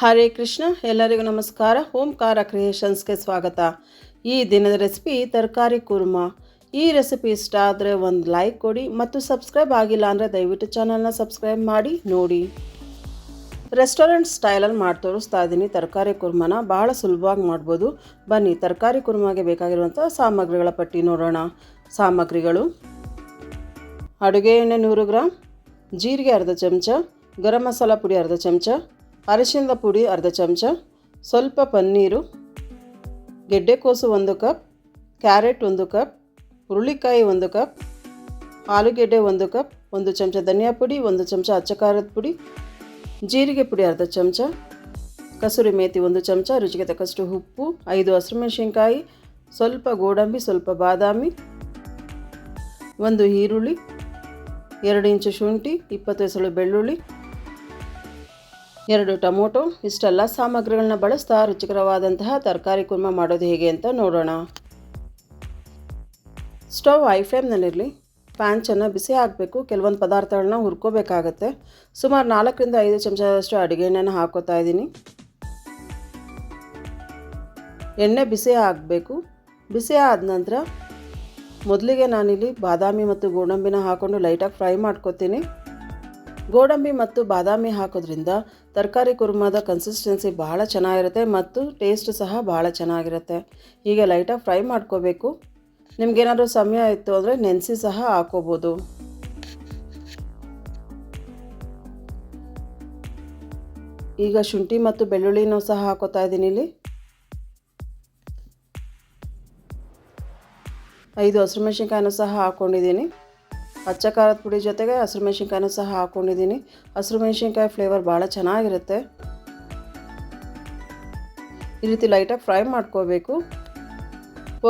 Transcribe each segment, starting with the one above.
ಹರೇ ಕೃಷ್ಣ, ಎಲ್ಲರಿಗೂ ನಮಸ್ಕಾರ. ಓಂಕಾರ ಕ್ರಿಯೇಷನ್ಸ್ಗೆ ಸ್ವಾಗತ. ಈ ದಿನದ ರೆಸಿಪಿ ತರಕಾರಿ ಕುರ್ಮಾ. ಈ ರೆಸಿಪಿ ಇಷ್ಟ ಆದರೆ ಒಂದು ಲೈಕ್ ಕೊಡಿ ಮತ್ತು ಸಬ್ಸ್ಕ್ರೈಬ್ ಆಗಿಲ್ಲ ಅಂದರೆ ದಯವಿಟ್ಟು ಚಾನಲ್ನ ಸಬ್ಸ್ಕ್ರೈಬ್ ಮಾಡಿ, ನೋಡಿ. ರೆಸ್ಟೋರೆಂಟ್ ಸ್ಟೈಲಲ್ಲಿ ಮಾಡಿ ತೋರಿಸ್ತಾ ಇದ್ದೀನಿ. ತರಕಾರಿ ಕುರ್ಮನ ಭಾಳ ಸುಲಭವಾಗಿ ಮಾಡ್ಬೋದು. ಬನ್ನಿ, ತರಕಾರಿ ಕುರ್ಮಾಗೆ ಬೇಕಾಗಿರುವಂಥ ಸಾಮಗ್ರಿಗಳ ಪಟ್ಟಿ ನೋಡೋಣ. ಸಾಮಗ್ರಿಗಳು. ಅಡುಗೆ ಎಣ್ಣೆ ನೂರು ಗ್ರಾಮ್ ಜೀರಿಗೆ ಅರ್ಧ ಚಮಚ, ಗರಂ ಮಸಾಲ ಪುಡಿ ಅರ್ಧ ಚಮಚ ಅರಿಶಿಣದ ಪುಡಿ ಅರ್ಧ ಚಮಚ, ಸ್ವಲ್ಪ ಪನ್ನೀರು ಗೆಡ್ಡೆಕೋಸು ಒಂದು ಕಪ್, ಕ್ಯಾರೆಟ್ ಒಂದು ಕಪ್, ಹುರುಳಿಕಾಯಿ ಒಂದು ಕಪ್, ಆಲೂಗೆಡ್ಡೆ ಒಂದು ಕಪ್, ಒಂದು ಚಮಚ ಧನಿಯಾ ಪುಡಿ, ಒಂದು ಚಮಚ ಅಚ್ಚ ಖಾರದ ಪುಡಿ, ಜೀರಿಗೆ ಪುಡಿ ಅರ್ಧ ಚಮಚ, ಕಸೂರಿ ಮೇಥಿ ಒಂದು ಚಮಚ, ರುಚಿಗೆ ತಕ್ಕಷ್ಟು ಉಪ್ಪು, ಐದು ಹಸಿರುಮೆಣಸಿನ್ಕಾಯಿ ಸ್ವಲ್ಪ ಗೋಡಂಬಿ, ಸ್ವಲ್ಪ ಬಾದಾಮಿ, ಒಂದು ಈರುಳ್ಳಿ, ಎರಡು ಇಂಚು ಶುಂಠಿ, ಇಪ್ಪತ್ತು ಎಸಳು ಬೆಳ್ಳುಳ್ಳಿ ಎರಡು ಟೊಮೊಟೊ, ಇಷ್ಟೆಲ್ಲ ಸಾಮಗ್ರಿಗಳನ್ನ ಬಳಸ್ತಾ ರುಚಿಕರವಾದಂತಹ ತರಕಾರಿ ಕುರ್ಮ ಮಾಡೋದು ಹೇಗೆ ಅಂತ ನೋಡೋಣ. Stove I ಫ್ಲೇಮ್ನಲ್ಲಿರಲಿ. ಪ್ಯಾನ್ ಚೆನ್ನಾಗಿ ಬಿಸಿ ಹಾಕಬೇಕು. ಕೆಲವೊಂದು ಪದಾರ್ಥಗಳನ್ನ ಹುರ್ಕೋಬೇಕಾಗತ್ತೆ. ಸುಮಾರು ನಾಲ್ಕರಿಂದ ಐದು ಚಮಚದಷ್ಟು ಅಡುಗೆ ಎಣ್ಣೆನ ಹಾಕೋತಾ ಇದ್ದೀನಿ. ಎಣ್ಣೆ ಬಿಸಿ ಹಾಕಬೇಕು. ಬಿಸಿ ಆದ ನಂತರ ಮೊದಲಿಗೆ ನಾನಿಲ್ಲಿ ಬಾದಾಮಿ ಮತ್ತು ಗೋಡಂಬಿನ ಹಾಕ್ಕೊಂಡು ಲೈಟಾಗಿ ಫ್ರೈ ಮಾಡ್ಕೊತೀನಿ. ಗೋಡಂಬಿ ಮತ್ತು ಬಾದಾಮಿ ಹಾಕೋದ್ರಿಂದ ತರಕಾರಿ ಕುರ್ಮಾದ ಕನ್ಸಿಸ್ಟೆನ್ಸಿ ಭಾಳ ಚೆನ್ನಾಗಿರುತ್ತೆ ಮತ್ತು ಟೇಸ್ಟ್ ಸಹ ಭಾಳ ಚೆನ್ನಾಗಿರುತ್ತೆ. ಹೀಗೆ ಲೈಟಾಗಿ ಫ್ರೈ ಮಾಡ್ಕೋಬೇಕು. ನಿಮಗೇನಾದರೂ ಸಮಯ ಇತ್ತು ಅಂದರೆ ನೆನೆಸಿ ಸಹ ಹಾಕೋಬೋದು. ಈಗ ಶುಂಠಿ ಮತ್ತು ಬೆಳ್ಳುಳ್ಳಿನೂ ಸಹ ಹಾಕೋತಾ ಇದ್ದೀನಿ ಇಲ್ಲಿ. ಐದು ಹಸಿರುಮೆಣ್ಸಿನ್ಕಾಯಿನೂ ಸಹ ಹಾಕ್ಕೊಂಡಿದ್ದೀನಿ ಅಚ್ಚ ಖಾರದ ಪುಡಿ ಜೊತೆಗೆ ಹಸಿರು ಮೆಣಸಿನ್ಕಾಯಿನೂ ಸಹ ಹಾಕ್ಕೊಂಡಿದ್ದೀನಿ ಹಸಿರು ಮೆಣಸಿನ್ಕಾಯಿ ಫ್ಲೇವರ್ ಭಾಳ ಚೆನ್ನಾಗಿರುತ್ತೆ. ಈ ರೀತಿ ಲೈಟಾಗಿ ಫ್ರೈ ಮಾಡ್ಕೋಬೇಕು.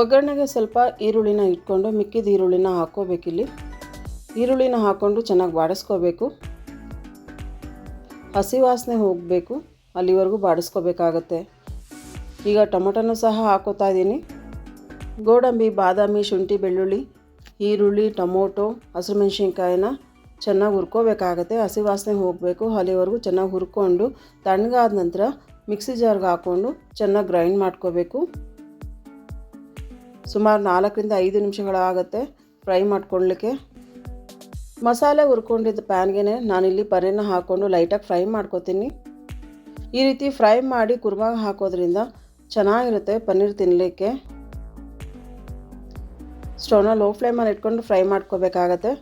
ಒಗ್ಗರಣೆಗೆ ಸ್ವಲ್ಪ ಈರುಳ್ಳಿನ ಇಟ್ಕೊಂಡು ಮಿಕ್ಕಿದ ಈರುಳ್ಳಿನ ಹಾಕ್ಕೋಬೇಕಿಲ್ಲಿ. ಈರುಳ್ಳಿನ ಹಾಕ್ಕೊಂಡು ಚೆನ್ನಾಗಿ ಬಾಡಿಸ್ಕೋಬೇಕು. ಹಸಿ ವಾಸನೆ ಹೋಗಬೇಕು, ಅಲ್ಲಿವರೆಗೂ ಬಾಡಿಸ್ಕೋಬೇಕಾಗತ್ತೆ. ಈಗ ಟೊಮೊಟೊನೂ ಸಹ ಹಾಕೋತಾ ಇದ್ದೀನಿ. ಗೋಡಂಬಿ, ಬಾದಾಮಿ, ಶುಂಠಿ, ಬೆಳ್ಳುಳ್ಳಿ ಈರುಳ್ಳಿ, ಟೊಮೊಟೊ ಹಸಿರುಮೆಣ್ಸಿನ್ಕಾಯಿನ ಚೆನ್ನಾಗಿ ಹುರ್ಕೋಬೇಕಾಗತ್ತೆ. ಹಸಿ ವಾಸನೆ ಹೋಗಬೇಕು. ಅಲ್ಲಿವರೆಗೂ ಚೆನ್ನಾಗಿ ಹುರ್ಕೊಂಡು, ತಣ್ಣಗಾದ ನಂತರ ಮಿಕ್ಸಿ ಜಾರ್ಗೆ ಹಾಕ್ಕೊಂಡು ಚೆನ್ನಾಗಿ ಗ್ರೈಂಡ್ ಮಾಡ್ಕೋಬೇಕು. ಸುಮಾರು ನಾಲ್ಕರಿಂದ ಐದು ನಿಮಿಷಗಳಾಗತ್ತೆ ಫ್ರೈ ಮಾಡ್ಕೊಳ್ಳಿಕ್ಕೆ ಮಸಾಲೆ ಹುರ್ಕೊಂಡಿದ್ದ ಪ್ಯಾನ್ಗೆ ನಾನಿಲ್ಲಿ ಪರೇನ ಹಾಕ್ಕೊಂಡು ಲೈಟಾಗಿ ಫ್ರೈ ಮಾಡ್ಕೋತೀನಿ. ಈ ರೀತಿ ಫ್ರೈ ಮಾಡಿ ಕುರ್ಮಾಗ ಹಾಕೋದ್ರಿಂದ ಚೆನ್ನಾಗಿರುತ್ತೆ ಪನ್ನೀರ್ ತಿನ್ನಲಿಕ್ಕೆ ಸ್ಟವ್ನ ಲೋ ಫ್ಲೇಮಲ್ಲಿ ಇಟ್ಕೊಂಡು ಫ್ರೈ ಮಾಡ್ಕೋಬೇಕಾಗತ್ತೆ.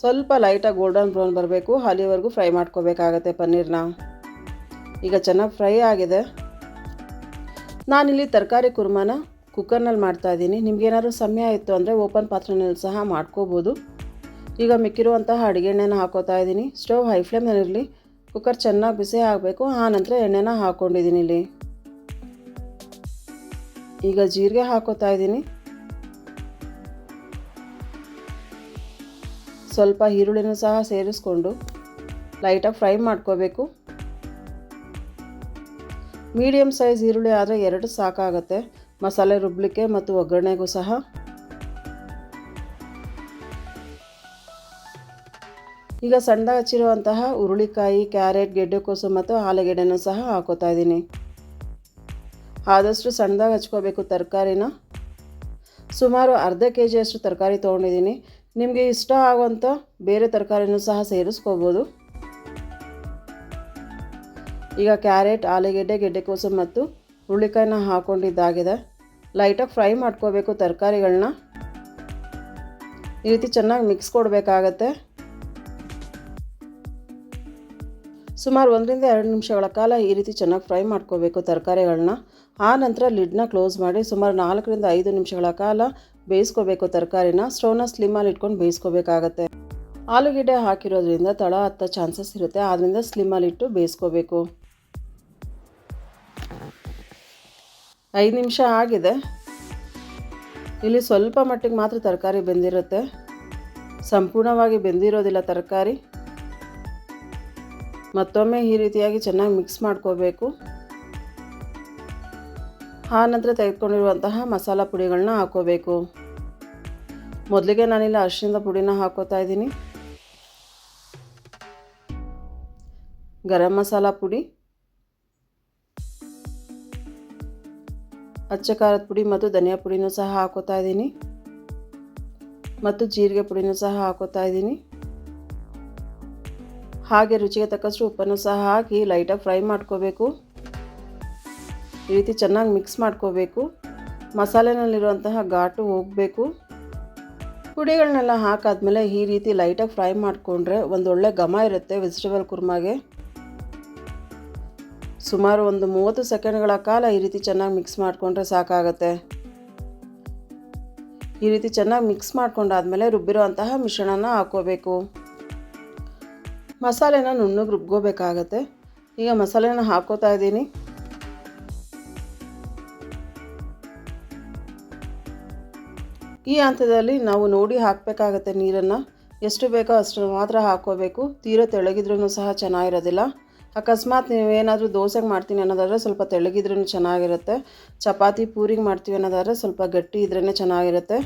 ಸ್ವಲ್ಪ ಲೈಟಾಗಿ ಗೋಲ್ಡನ್ ಬ್ರೌನ್ ಬರಬೇಕು. ಅಲ್ಲಿವರೆಗೂ ಫ್ರೈ ಮಾಡ್ಕೋಬೇಕಾಗತ್ತೆ ಪನ್ನೀರ್ನ. ಈಗ ಚೆನ್ನಾಗಿ ಫ್ರೈ ಆಗಿದೆ. ನಾನಿಲ್ಲಿ ತರಕಾರಿ ಕುರ್ಮಾನ ಕುಕ್ಕರ್ನಲ್ಲಿ ಮಾಡ್ತಾಯಿದ್ದೀನಿ ನಿಮಗೇನಾದ್ರೂ ಸಮಯ ಇತ್ತು ಅಂದರೆ ಓಪನ್ ಪಾತ್ರೆಯಲ್ಲಿ ಸಹ ಮಾಡ್ಕೋಬೋದು. ಈಗ ಮಿಕ್ಕಿರುವಂತಹ ಅಡುಗೆ ಎಣ್ಣೆನ ಹಾಕೋತಾ ಇದ್ದೀನಿ. ಸ್ಟವ್ ಹೈ ಫ್ಲೇಮ್ನಲ್ಲಿರಲಿ ಕುಕ್ಕರ್ ಚೆನ್ನಾಗಿ ಬಿಸಿ ಆಗಬೇಕು. ಆ ನಂತರ ಎಣ್ಣೆನ ಹಾಕ್ಕೊಂಡಿದ್ದೀನಿ ಇಲ್ಲಿ. ಈಗ ಜೀರಿಗೆ ಹಾಕೋತಾ ಇದ್ದೀನಿ. ಸ್ವಲ್ಪ ಈರುಳ್ಳಿನೂ ಸಹ ಸೇರಿಸ್ಕೊಂಡು ಲೈಟಾಗಿ ಫ್ರೈ ಮಾಡ್ಕೋಬೇಕು. ಮೀಡಿಯಮ್ ಸೈಜ್ ಈರುಳ್ಳಿ ಆದರೆ ಎರಡು ಸಾಕಾಗುತ್ತೆ. ಮಸಾಲೆ ರುಬ್ಲಿಕ್ಕೆ ಮತ್ತು ಒಗ್ಗರಣೆಗೂ ಸಹ. ಈಗ ಸಣ್ಣದಾಗಿ ಹಚ್ಚಿರುವಂತಹ ಹುರುಳಿಕಾಯಿ, ಕ್ಯಾರೆಟ್, ಗೆಡ್ಡೆಕೋಸು ಮತ್ತು ಆಲೂಗೆಡ್ಡೆನೂ ಸಹ ಹಾಕೋತಾ ಇದ್ದೀನಿ. ಆದಷ್ಟು ಸಣ್ಣದಾಗಿ ಹಚ್ಕೋಬೇಕು ತರಕಾರಿನ. ಸುಮಾರು ಅರ್ಧ ಕೆ ಜಿಯಷ್ಟು ತರಕಾರಿ ತೊಗೊಂಡಿದ್ದೀನಿ. ನಿಮಗೆ ಇಷ್ಟ ಆಗುವಂಥ ಬೇರೆ ತರಕಾರಿನೂ ಸಹ ಸೇರಿಸ್ಕೋಬೋದು. ಈಗ ಕ್ಯಾರೆಟ್, ಆಲೂಗೆಡ್ಡೆ, ಗೆಡ್ಡೆಕೋಸು ಮತ್ತು ಹುರುಳಿಕಾಯಿನ ಹಾಕ್ಕೊಂಡಿದ್ದಾಗಿದೆ ಲೈಟಾಗಿ ಫ್ರೈ ಮಾಡ್ಕೋಬೇಕು ತರಕಾರಿಗಳನ್ನ ಈ ರೀತಿ ಚೆನ್ನಾಗಿ ಮಿಕ್ಸ್ ಕೊಡಬೇಕಾಗತ್ತೆ. ಸುಮಾರು ಒಂದರಿಂದ ಎರಡು ನಿಮಿಷಗಳ ಕಾಲ ಈ ರೀತಿ ಚೆನ್ನಾಗಿ ಫ್ರೈ ಮಾಡ್ಕೋಬೇಕು ತರಕಾರಿಗಳನ್ನ ಆ ನಂತರ ಲಿಡ್ನ ಕ್ಲೋಸ್ ಮಾಡಿ ಸುಮಾರು ನಾಲ್ಕರಿಂದ ಐದು ನಿಮಿಷಗಳ ಕಾಲ ಬೇಯಿಸ್ಕೋಬೇಕು ತರಕಾರಿನ ಸ್ಟೋವ್ನ ಸ್ಲಿಮ್ಮಲ್ಲಿ ಇಟ್ಕೊಂಡು ಬೇಯಿಸ್ಕೋಬೇಕಾಗತ್ತೆ. ಆಲೂಗೆಡ್ಡೆ ಹಾಕಿರೋದ್ರಿಂದ ತಳ ಹತ್ತ ಚಾನ್ಸಸ್ ಇರುತ್ತೆ ಆದ್ದರಿಂದ ಸ್ಲಿಮ್ಮಲ್ಲಿಟ್ಟು ಬೇಯಿಸ್ಕೋಬೇಕು. ಐದು ನಿಮಿಷ ಆಗಿದೆ. ಇಲ್ಲಿ ಸ್ವಲ್ಪ ಮಟ್ಟಿಗೆ ಮಾತ್ರ ತರಕಾರಿ ಬೆಂದಿರುತ್ತೆ. ಸಂಪೂರ್ಣವಾಗಿ ಬೆಂದಿರೋದಿಲ್ಲ ತರಕಾರಿ. ಮತ್ತೊಮ್ಮೆ ಈ ರೀತಿಯಾಗಿ ಚೆನ್ನಾಗಿ ಮಿಕ್ಸ್ ಮಾಡ್ಕೋಬೇಕು. ಆನಂತರ ತೆಗೆದುಕೊಂಡಿರುವಂತಹ ಮಸಾಲ ಪುಡಿಗಳನ್ನ ಹಾಕೋಬೇಕು. ಮೊದಲಿಗೆ ನಾನಿಲ್ಲ ಅರಿಶಿನದ ಪುಡಿನ ಹಾಕೋತಾ ಇದ್ದೀನಿ. ಗರಂ ಮಸಾಲ ಪುಡಿ ಅಚ್ಚ ಖಾರದ ಪುಡಿ ಮತ್ತು ಧನಿಯಾ ಪುಡಿನೂ ಸಹ ಹಾಕೋತಾ ಇದ್ದೀನಿ. ಮತ್ತು ಜೀರಿಗೆ ಪುಡಿನೂ ಸಹ ಹಾಕೋತಾ ಇದ್ದೀನಿ. ಹಾಗೆ ರುಚಿಗೆ ತಕ್ಕಷ್ಟು ಉಪ್ಪನ್ನು ಸಹ ಹಾಕಿ ಲೈಟಾಗಿ ಫ್ರೈ ಮಾಡ್ಕೋಬೇಕು. ಈ ರೀತಿ ಚೆನ್ನಾಗಿ ಮಿಕ್ಸ್ ಮಾಡ್ಕೋಬೇಕು. ಮಸಾಲೆನಲ್ಲಿರುವಂತಹ ಘಾಟು ಹೋಗಬೇಕು. ಪುಡಿಗಳನ್ನೆಲ್ಲ ಹಾಕಾದ್ಮೇಲೆ ಈ ರೀತಿ ಲೈಟಾಗಿ ಫ್ರೈ ಮಾಡಿಕೊಂಡ್ರೆ ಒಂದೊಳ್ಳೆ ಘಮ ಇರುತ್ತೆ ವೆಜಿಟೇಬಲ್ ಕುರ್ಮಾಗೆ. ಸುಮಾರು ಒಂದು ಮೂವತ್ತು ಸೆಕೆಂಡ್ಗಳ ಕಾಲ ಈ ರೀತಿ ಚೆನ್ನಾಗಿ ಮಿಕ್ಸ್ ಮಾಡಿಕೊಂಡ್ರೆ ಸಾಕಾಗುತ್ತೆ. ಈ ರೀತಿ ಚೆನ್ನಾಗಿ ಮಿಕ್ಸ್ ಮಾಡ್ಕೊಂಡಾದ್ಮೇಲೆ ರುಬ್ಬಿರೋ ಅಂತಹ ಮಿಶ್ರಣನ ಹಾಕೋಬೇಕು. ಮಸಾಲೆನ ನುಣ್ಣಗೆ ರುಬ್ಕೋಬೇಕಾಗತ್ತೆ. ಈಗ ಮಸಾಲೆನ ಹಾಕೋತಾ ಇದ್ದೀನಿ. ಈ ಹಂತದಲ್ಲಿ ನಾವು ನೋಡಿ ಹಾಕಬೇಕಾಗತ್ತೆ ನೀರನ್ನು. ಎಷ್ಟು ಬೇಕೋ ಅಷ್ಟು ಮಾತ್ರ ಹಾಕ್ಕೋಬೇಕು. ತೀರ ತೆಳಗಿದ್ರೂ ಸಹ ಚೆನ್ನಾಗಿರೋದಿಲ್ಲ. ಅಕಸ್ಮಾತ್ ನೀವೇನಾದರೂ ದೋಸೆಗೆ ಮಾಡ್ತೀನಿ ಅನ್ನೋದಾದರೆ ಸ್ವಲ್ಪ ತೆಳಗಿದ್ರೂ ಚೆನ್ನಾಗಿರುತ್ತೆ. ಚಪಾತಿ ಪೂರಿಗೆ ಮಾಡ್ತೀವಿ ಅನ್ನೋದಾದರೆ ಸ್ವಲ್ಪ ಗಟ್ಟಿ ಇದ್ರೇ ಚೆನ್ನಾಗಿರುತ್ತೆ.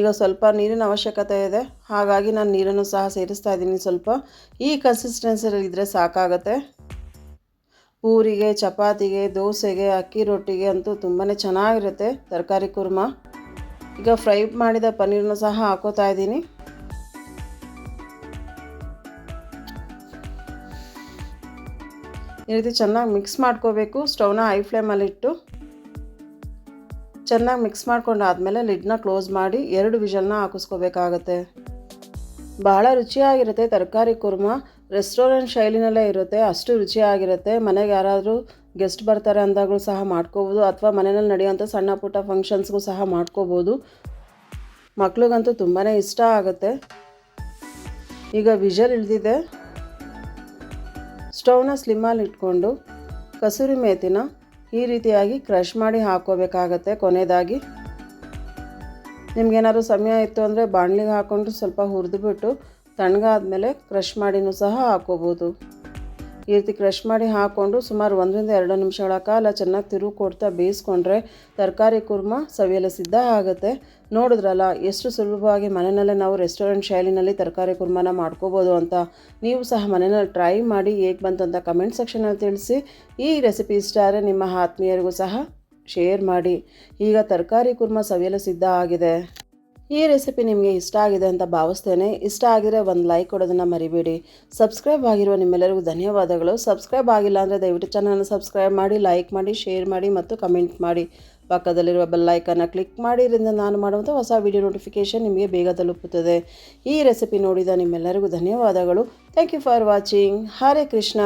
ಈಗ ಸ್ವಲ್ಪ ನೀರಿನ ಅವಶ್ಯಕತೆ ಇದೆ. ಹಾಗಾಗಿ ನಾನು ನೀರನ್ನು ಸಹ ಸೇರಿಸ್ತಾ ಇದ್ದೀನಿ ಸ್ವಲ್ಪ. ಈ ಕನ್ಸಿಸ್ಟೆನ್ಸಿಯಲ್ಲಿ ಇದ್ದರೆ ಸಾಕಾಗತ್ತೆ. ಪೂರಿಗೆ, ಚಪಾತಿಗೆ, ದೋಸೆಗೆ, ಅಕ್ಕಿ ರೊಟ್ಟಿಗೆ ಅಂತೂ ತುಂಬಾ ಚೆನ್ನಾಗಿರುತ್ತೆ. ತರಕಾರಿ ಕುರ್ಮಾ. ಈಗ ಫ್ರೈ ಮಾಡಿದ ಪನ್ನೀರನ್ನು ಸಹ ಹಾಕೋತಾ ಇದ್ದೀನಿ. ಈ ರೀತಿ ಚೆನ್ನಾಗಿ ಮಿಕ್ಸ್ ಮಾಡ್ಕೋಬೇಕು. ಸ್ಟವ್ನ ಹೈ ಫ್ಲೇಮಲ್ಲಿಟ್ಟು ಚೆನ್ನಾಗಿ ಮಿಕ್ಸ್ ಮಾಡ್ಕೊಂಡಾದಮೇಲೆ ಲಿಡ್ನ ಕ್ಲೋಸ್ ಮಾಡಿ ಎರಡು ವಿಷಲ್ನ ಹಾಕಿಸ್ಕೋಬೇಕಾಗತ್ತೆ. ಭಾಳ ರುಚಿಯಾಗಿರುತ್ತೆ ತರಕಾರಿ ಕುರ್ಮಾ. ರೆಸ್ಟೋರೆಂಟ್ ಶೈಲಿನಲ್ಲೇ ಇರುತ್ತೆ, ಅಷ್ಟು ರುಚಿಯಾಗಿರುತ್ತೆ. ಮನೆಗೆ ಯಾರಾದರೂ ಗೆಸ್ಟ್ ಬರ್ತಾರೆ ಅಂದಾಗಲೂ ಸಹ ಮಾಡ್ಕೋಬೋದು ಅಥವಾ ಮನೆಯಲ್ಲಿ ನಡೆಯುವಂಥ ಸಣ್ಣ ಪುಟ್ಟ ಫಂಕ್ಷನ್ಸ್ಗೂ ಸಹ ಮಾಡ್ಕೋಬೋದು. ಮಕ್ಳಿಗಂತೂ ತುಂಬಾ ಇಷ್ಟ ಆಗುತ್ತೆ. ಈಗ ವಿಷಲ್ ಇಳಿದಿದೆ ಸ್ಟವ್ನ ಸ್ಲಿಮ್ಮಲ್ಲಿ ಇಟ್ಕೊಂಡು ಕಸೂರಿ ಮೇತಿನ ಈ ರೀತಿಯಾಗಿ ಕ್ರಷ್ ಮಾಡಿ ಹಾಕೋಬೇಕಾಗತ್ತೆ ಕೊನೆಯದಾಗಿ. ನಿಮ್ಗೇನಾದ್ರು ಸಮಯ ಇತ್ತು ಅಂದರೆ ಬಾಣಲಿಗೆ ಹಾಕ್ಕೊಂಡು ಸ್ವಲ್ಪ ಹುರಿದುಬಿಟ್ಟು ತಣ್ಣಗಾದ್ಮೇಲೆ ಕ್ರಷ್ ಮಾಡಿನೂ ಸಹ ಹಾಕ್ಕೋಬೋದು. ಈ ರೀತಿ ಕ್ರಷ್ ಮಾಡಿ ಹಾಕ್ಕೊಂಡು ಸುಮಾರು ಒಂದರಿಂದ ಎರಡು ನಿಮಿಷಗಳ ಕಾಲ ಚೆನ್ನಾಗಿ ತಿರುವು ಕೊಡ್ತಾ ಬೇಯಿಸ್ಕೊಂಡ್ರೆ ತರಕಾರಿ ಕುರ್ಮ ಸವಿಯಲು ಸಿದ್ಧ ಆಗುತ್ತೆ. ನೋಡಿದ್ರಲ್ಲ, ಎಷ್ಟು ಸುಲಭವಾಗಿ ಮನೆಯಲ್ಲೇ ನಾವು ರೆಸ್ಟೋರೆಂಟ್ ಶೈಲಿನಲ್ಲಿ ತರಕಾರಿ ಕುರ್ಮನ ಮಾಡ್ಕೋಬೋದು ಅಂತ. ನೀವು ಸಹ ಮನೆಯಲ್ಲಿ ಟ್ರೈ ಮಾಡಿ ಹೇಗೆ ಬಂತು ಅಂತ ಕಮೆಂಟ್ ಸೆಕ್ಷನಲ್ಲಿ ತಿಳಿಸಿ. ಈ ರೆಸಿಪಿ ಇಷ್ಟ ಆದರೆ ನಿಮ್ಮ ಆತ್ಮೀಯರಿಗೂ ಸಹ ಶೇರ್ ಮಾಡಿ. ಈಗ ತರಕಾರಿ ಕುರ್ಮ ಸವಿಯಲು ಸಿದ್ಧ ಆಗಿದೆ. ಈ ರೆಸಿಪಿ ನಿಮಗೆ ಇಷ್ಟ ಆಗಿದೆ ಅಂತ ಭಾವಿಸ್ತೇನೆ. ಇಷ್ಟ ಆಗಿದ್ರೆ ಒಂದು ಲೈಕ್ ಕೊಡೋದನ್ನು ಮರಿಬೇಡಿ. ಸಬ್ಸ್ಕ್ರೈಬ್ ಆಗಿರುವ ನಿಮ್ಮೆಲ್ಲರಿಗೂ ಧನ್ಯವಾದಗಳು. ಸಬ್ಸ್ಕ್ರೈಬ್ ಆಗಿಲ್ಲ ಅಂದರೆ ದಯವಿಟ್ಟು ಚಾನಲ್ನ ಸಬ್ಸ್ಕ್ರೈಬ್ ಮಾಡಿ, ಲೈಕ್ ಮಾಡಿ, ಶೇರ್ ಮಾಡಿ ಮತ್ತು ಕಮೆಂಟ್ ಮಾಡಿ. ಪಕ್ಕದಲ್ಲಿರುವ ಬೆಲ್ಲೈಕನ್ನು ಕ್ಲಿಕ್ ಮಾಡಿ. ಇದರಿಂದ ನಾನು ಮಾಡುವಂಥ ಹೊಸ ವಿಡಿಯೋ ನೋಟಿಫಿಕೇಷನ್ ನಿಮಗೆ ಬೇಗ ತಲುಪುತ್ತದೆ. ಈ ರೆಸಿಪಿ ನೋಡಿದ ನಿಮ್ಮೆಲ್ಲರಿಗೂ ಧನ್ಯವಾದಗಳು. Thank you for watching. Hare Krishna.